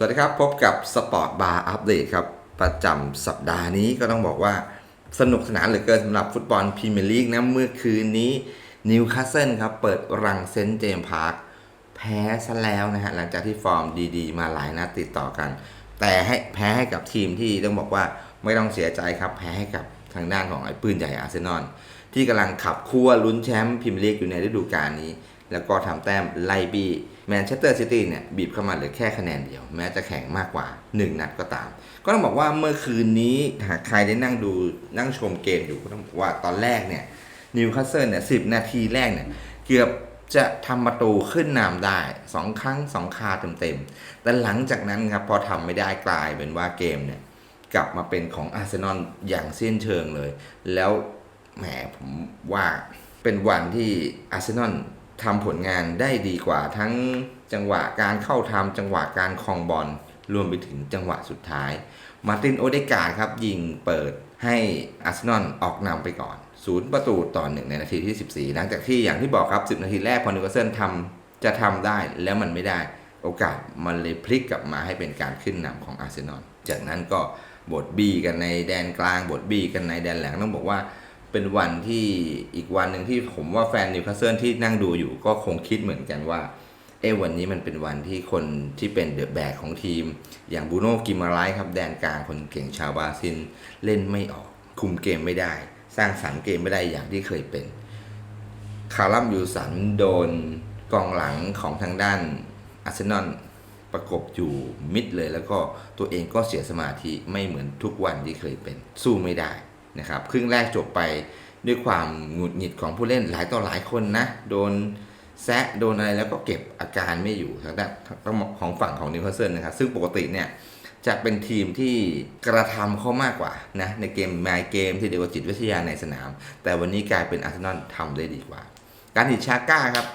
สวัสดีครับ พบกับสปอร์ตบาร์อัปเดตครับ ประจำสัปดาห์นี้ก็ต้องบอกว่าสนุกสนานเหลือเกินสำหรับฟุตบอลพรีเมียร์ลีกนะ เมื่อคืนนี้นิวคาสเซิลครับ เปิดรังเซนต์เจมส์พาร์คแพ้ซะแล้วนะฮะ หลังจากที่ฟอร์มดีๆ มาหลายนัดติดต่อกัน แต่ให้แพ้ให้กับทีมที่ต้องบอกว่าไม่ต้องเสียใจครับ แพ้ให้กับทางด้านของไอ้ปืนใหญ่อาร์เซนอลที่กำลังขับคั่วลุ้นแชมป์พรีเมียร์ลีกอยู่ในฤดูกาลนี้ แล้วก็ทำแต้มไล่บี้ แมนเชสเตอร์ซิตี้เนี่ยบีบเข้ามาเหลือแค่คะแนนเดียว แม้จะแข่งมากกว่า 1 นัดก็ตาม ก็ต้องบอกว่าเมื่อคืนนี้หากใครได้นั่งดูนั่งชมเกมอยู่ก็ต้องบอกว่าตอนแรกเนี่ยนิวคาสเซิลเนี่ยสินาทีแรกเนี่ยเกือบจะทำประตูขึ้นนำได้ 2 ครั้ง 2 คาเต็มๆ แต่หลังจากนั้นครับพอทำไม่ได้กลายเป็นว่าเกมเนี่ยกลับมาเป็นของอาร์เซนอลอย่างเส้นเชิงเลย แล้วแหมผมว่าเป็นวันที่อาร์เซนอล ทำผลงานได้ดีกว่าทั้งจังหวะการเข้าทำจังหวะการคลองบอลรวมไปถึงจังหวะสุดท้าย มาตินโอเดกาครับ ยิงเปิดให้อาร์เซนอลออกนำไปก่อนศูนย์ประตูต่อหนึ่งในนาทีที่ 14 หลังจากที่อย่างที่บอกครับ 10 นาทีแรกพอนิวคาสเซิลทำจะทำได้แล้วมันไม่ได้โอกาสมันเลยพลิกกลับมาให้เป็นการขึ้นนำของอาร์เซนอลจากนั้นก็บทบี้กันในแดนกลางบทบี้กันในแดนแหลงต้องบอกว่า เป็นวันที่อีกวันหนึ่งที่ผมว่าแฟนนิวคาสเซิลที่นั่งดูอยู่ก็คงคิดเหมือนกันว่าเอ้วันนี้มันเป็นวันที่คนที่เป็นเดอะแบกของทีม อย่างบูโน่กิมาไลครับแดนกลางคนเก่งชาวบราซิลเล่นไม่ออก คุมเกมไม่ได้ สร้างสรรค์เกมไม่ได้อย่างที่เคยเป็น คารัมยูสันโดนกองหลังของทางด้านอาร์เซนอลประกบอยู่มิดเลย แล้วก็ตัวเองก็เสียสมาธิไม่เหมือนทุกวันที่เคยเป็น สู้ไม่ได้ นะครับครึ่งแรกจบไปด้วยความหงุดหงิดของผู้เล่นหลายต่อหลายคนนะ โดนแซะโดนอะไรแล้วก็เก็บอาการไม่อยู่ทางด้านของฝั่งของนิวคาสเซิลนะครับ ซึ่งปกติเนี่ยจะเป็นทีมที่กระทำเขามากกว่านะในเกมแมเกมที่เรียกว่าจิตวิทยาในสนาม แต่วันนี้กลายเป็นอาร์เซนอลทำได้ดีกว่า การหิดชาก้าครับ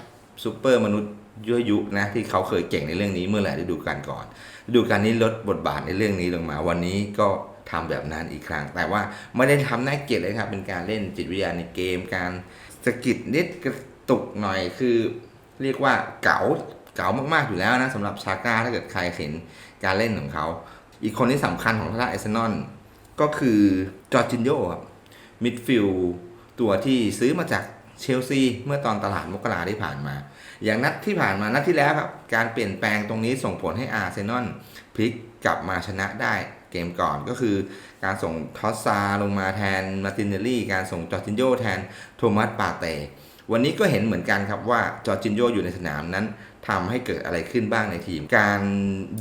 ซูเปอร์มนุษย์ยั่วยุนะที่เขาเคยเก่งในเรื่องนี้เมื่อไหร่ฤดูกาลก่อนฤดูกาลนี้ลดบทบาทในเรื่องนี้ลงมา วันนี้ก็ ทำแบบนั้นอีกครั้ง แต่ว่าไม่ได้ทำน่าเกลียดเลยครับ เป็นการเล่นจิตวิทยาในเกม การสกิดนิดกระตุกหน่อยคือ เรียกว่าเก๋าเก๋ามากๆอยู่แล้วนะสำหรับชาก้าถ้าเกิดใครเห็นการเล่นของเขา อีกคนที่สำคัญของทางด้าไอเซนอลก็คือจอร์จินโยครับมิดฟิลตัวที่ซื้อมาจากเชลซีเมื่อตอนตลาดมกราที่ผ่านมา อย่างนัดที่ผ่านมานัดที่แล้วครับ การเปลี่ยนแปลงตรงนี้ส่งผลให้อาร์เซนอลพลิกกลับมาชนะได้ เกมก่อนก็คือการส่งทอสซาลงมาแทนมาตินเนลลี่ การส่งจอร์จินโยแทนโทมัสปาเตวันนี้ก็เห็นเหมือนกันครับว่าจอร์จินโยอยู่ในสนามนั้นทำให้เกิดอะไรขึ้นบ้างในทีม การ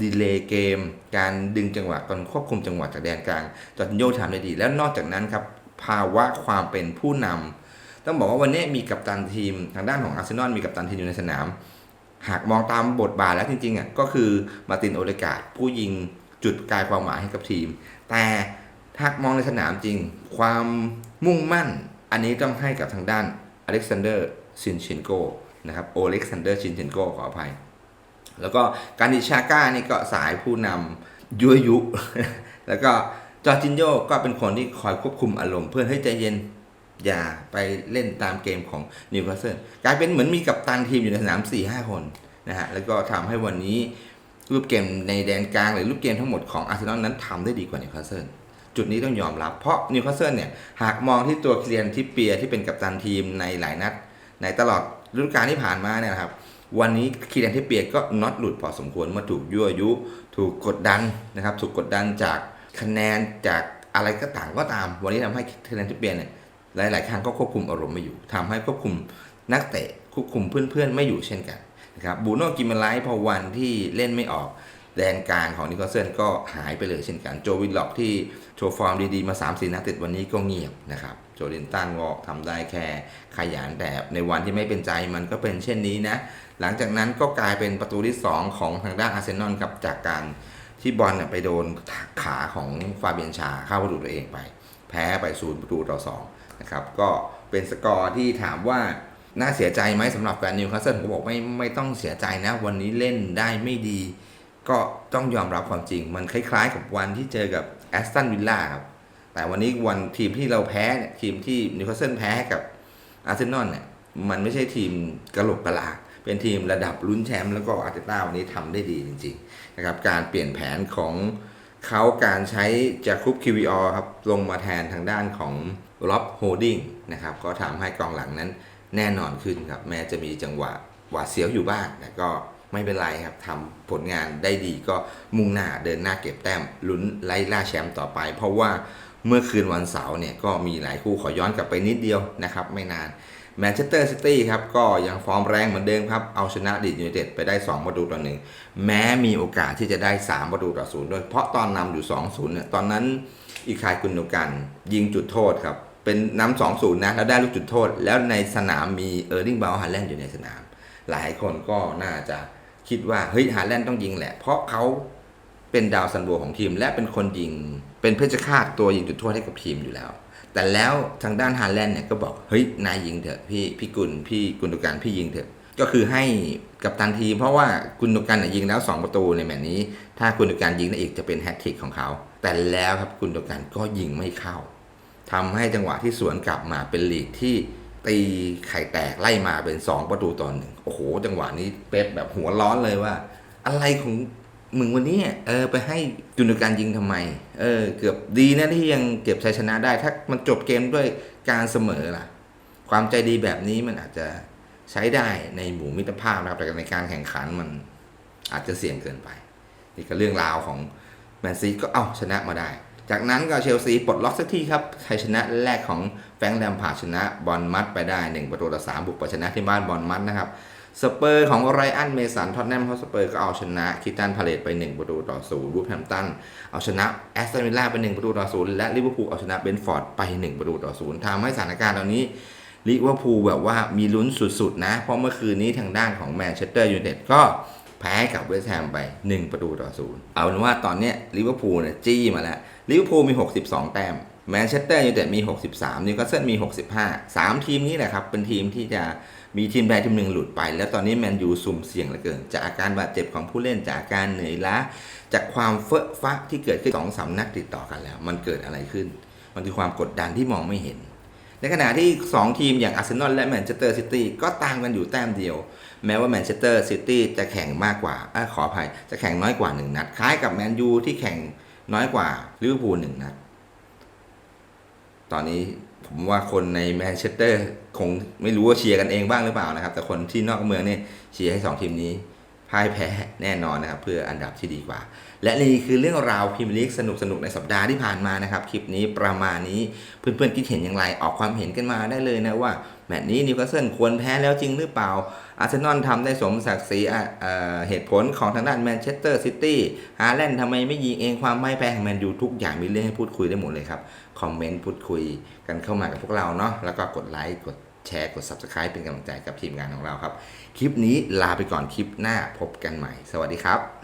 ดีเลย์เกม การดึงจังหวะการควบคุมจังหวะจากแดนกลาง จอร์จินโยทำได้ดี แล้วนอกจากนั้นครับภาวะความเป็นผู้นำต้องบอกว่าวันนี้มีกัปตันทีม ทางด้านของอาร์เซนอลมีกัปตันทีมอยู่ในสนาม หากมองตามบทบาทแล้วจริงๆอะก็คือมาตินโอเดกาดผู้ยิง จุดกลายความหมายให้กับทีม แต่หามองในสนามจริง ความมุ่งมั่น อันนี้ต้องให้กับทางด้านอเล็กซานเดอร์ซินเชนโกนะครับโอเล็กซานเดอร์ชินเชนโกขออภัย แล้วก็การดิชาก้านี่ก็สายผู้นำยั่วยุ แล้วก็จอร์จินโยก็เป็นคนที่คอยควบคุมอารมณ์เพื่อให้ใจเย็นอย่าไปเล่นตามเกมของนิวคาสเซิลกลายเป็นเหมือนมีกัปตันทีมอยู่ในสนาม 4-5 คนนะฮะแล้วก็ทำให้วันนี้ รูปเกมในแดนกลางหรือรูปเกมทั้งหมดของอาร์เซนอลนั้นทำได้ดีกว่านิวคาสเซิลจุดนี้ต้องยอมรับ เพราะนิวคาสเซิลเนี่ยหากมองที่ตัวเคลียนที่เปียที่เป็นกัปตันทีมในหลายนัด ในตลอดฤดูกาลที่ผ่านมาเนี่ยครับวันนี้คีแดนที่เปียก็น็อตหลุดพอสมควรเมื่อถูกยั่วยุ ถูกกดดันนะครับ ถูกกดดันจากคะแนนจากอะไรก็ต่างก็ตาม วันนี้ทำให้คีแดนที่เปียเนี่ยหลาย ๆ ครั้งก็ควบคุมอารมณ์ไม่อยู่ทำให้ควบคุมนักเตะควบคุมเพื่อน ๆ ไม่อยู่เช่นกัน นะครับบูโน่กิมเมไลท์พอวันที่เล่นไม่ออกแดนกลางของนิโคลเซนก็หายไปเลยเช่นกันโจวินล็อกที่โชว์ฟอร์มดีๆ มา3-4นัดติดวันนี้ก็เงียบนะครับโจลินตันก็ทำได้แค่ขยันแต่ในวันที่ไม่เป็นใจมันก็เป็นเช่นนี้นะ หลังจากนั้นก็กลายเป็นประตูที่ 2 ของทางด้านอาร์เซนอลครับจากการที่บอลไปโดนขาของฟาเบียนชาเข้าประตูตัวเองไป แพ้ไปศูนย์ประตูต่อ2นะครับก็เป็นสกอร์ที่ถามว่า น่าเสียใจไหมสำหรับแฟนนิวคาสเซิลผมบอกไม่ไม่ต้องเสียใจนะ วันนี้เล่นได้ไม่ดี ก็ต้องยอมรับความจริง มันคล้ายๆ กับวันที่เจอกับแอสตันวิลล่าครับแต่วันนี้วันทีมที่เราแพ้เนี่ยทีมที่นิวคาสเซิลแพ้ให้กับอาร์เซนอลเนี่ยมันไม่ใช่ทีมกระโหลกกระลาเป็นทีมระดับลุ้นแชมป์แล้วก็อาร์เตต้าวันนี้ทำได้ดีจริงๆนะครับการเปลี่ยนแผนของเขาการใช้จาคุปคิวิออครับลงมาแทนทางด้านของล็อบโฮดิ้งนะครับก็ทำให้กองหลังนั้น แน่นอนขึ้นครับ แม้จะมีจังหวะหวาดเสียวอยู่บ้างแต่ก็ไม่เป็นไรครับทำผลงานได้ดีก็มุ่งหน้าเดินหน้าเก็บแต้มลุ้นไล่ล่าแชมป์ต่อไป เพราะว่าเมื่อคืนวันเสาร์เนี่ยก็มีหลายคู่ขอย้อนกลับไปนิดเดียวนะครับ ไม่นานแมนเชสเตอร์ซิตี้ครับก็ยังฟอร์มแรงเหมือนเดิมครับ เอาชนะลีดยูไนเต็ดไปได้ 2 ประตูต่อหนึ่งแม้มีโอกาสที่จะได้ 3 ประตูต่อศูนย์ด้วย เพราะตอนนำอยู่ 2-0เนี่ยตอนนั้นอีคายกุนโดกันยิงจุดโทษครับ เป็นน้ำ2-0นย์นะแล้วได้ลูกจุดโทษ แล้วในสนามมีเออร์ลิงบาลฮาแลนด์อยู่ในสนาม หลายคนก็น่าจะคิดว่าเฮ้ยฮาแลนด์ต้องยิงแหละ เพราะเขาเป็นดาวซันโวของทีม และเป็นคนยิง เป็นเพชฌฆาตตัวยิงจุดโทษให้กับทีมอยู่แล้ว แต่แล้วทางด้านฮาแลนด์เนี่ยก็บอกเฮ้ยนายยิงเถอะพี่พี่กุลพี่กุลตุการพี่ยิงเถอะก็คือให้กับตันทีมเพราะว่ากุลตุการยยิงแล้ว 2 ประตูในแมตช์นี้ ถ้ากุลตุการยิงได้อีกจะเป็นแฮตทริกของเขา แต่แล้วครับกุลตุการก็ยิงไม่เข้า ทำให้จังหวะที่สวนกลับมาเป็นลีกที่ตีไข่แตกไล่มาเป็น 2 ประตูต่อหนึ่งโอ้โห จังหวะนี้เป๊ปแบบหัวร้อนเลยว่า อะไรของมึงวันนี้เออไปให้กุนการยิงทำไม เออ เกือบดีนะที่ยังเก็บชัยชนะได้ ถ้ามันจบเกมด้วยการเสมอล่ะ ความใจดีแบบนี้มันอาจจะใช้ได้ในหมู่มิตรภาพนะครับแต่ในการแข่งขันมันอาจจะเสี่ยงเกินไปนี่ก็เรื่องราวของแมนซีก็เอ้าชนะมาได้ จากนั้นก็เชลซีปลดล็อกสักทีครับชัยชนะแรกของแฟงแลมพาชนะบอลมัดไปได้ 1 ประตูต่อ3บุกไปชนะที่บ้านบอลมัดนะครับสเปอร์ของไรอันเมสันท็อตแนมฮอสเปอร์ก็เอาชนะคิตันพาเลตไป 1 ประตูต่อศูนย์รูปแฮมตันเอาชนะแอสตันวิลล่าไป 1 ประตูต่อศูนย์และลิเวอร์พูลเอาชนะเบนฟอร์ดไป 1 ประตูต่อศูนย์ทำให้สถานการณ์ตอนนี้ลิเวอร์พูลแบบว่ามีลุ้นสุดๆนะ เพราะเมื่อคืนนี้ทางด้านของแมนเชสเตอร์ยูไนเต็ดก็ แพ้กับเวสต์แฮมไป 1 ประตูต่อศูนย์เอาเป็นว่าตอนเนี้ยลิเวอร์พูลเนี่ยจี้มาแล้วลิเวอร์พูลมี 62 แต้มแมนเชสเตอร์ยูไนเต็ดมี 63นิวคาสเซิลมี 65 3 ทีมนี้แหละครับ เป็นทีมที่จะมีทีมใดทีมหนึ่งหลุดไป แล้วตอนนี้แมนยูสุ่มเสี่ยงเหลือเกิน จากอาการบาดเจ็บของผู้เล่นจากอาการเหนื่อยล้า จากความเฟอะฟะที่เกิดขึ้นสองสามนัดติดต่อกันแล้ว มันเกิดอะไรขึ้น มันคือความกดดันที่มองไม่เห็น ในขณะที่ 2 ทีมอย่างอาร์เซนอลและแมนเชสเตอร์ซิตี้ก็ต่างกันอยู่แต้มเดียว แม้ว่าแมนเชสเตอร์ซิตี้จะแข่งมากกว่าอขออภัย จะแข่งน้อยกว่า 1 นัด คล้ายกับแมนยูที่แข่งน้อยกว่าลิเวอร์พูลหนึ่งนัด ตอนนี้ผมว่าคนในแมนเชสเตอร์คงไม่รู้ว่าเชียร์กันเองบ้างหรือเปล่านะครับ แต่คนที่นอกเมืองเนี่ยเชียร์ให้สองทีมนี้พ่ายแพ้แน่นอนนะครับ เพื่ออันดับที่ดีกว่า และนี่คือเรื่องราวพรีเมียร์ลีกสนุกสนุกในสัปดาห์ที่ผ่านมานะครับ คลิปนี้ประมาณนี้เพื่อนๆคิดเห็นอย่างไรออกความเห็นกันมาได้เลยนะว่า มตช์นี้นิวคาสเซิลควรแพ้แล้วจริงหรือเปล่า อาร์เซนอลทำได้สมศักดิ์ศรีเอ่อเหตุผลของทางด้านแมนเชสเตอร์ซิตี้ฮาแลนด์ทำไมไม่ยิงเองความไม่แพ้ของแมนยูทุกอย่างมีเรื่องให้พูดคุยได้หมดเลยครับ คอมเมนต์พูดคุยกันเข้ามากับพวกเราเนาะแล้วก็กดไลค์กดแชร์กด Subscribe เป็นกำลังใจกับทีมงานของเราครับ คลิปนี้ลาไปก่อนคลิปหน้าพบกันใหม่ สวัสดีครับ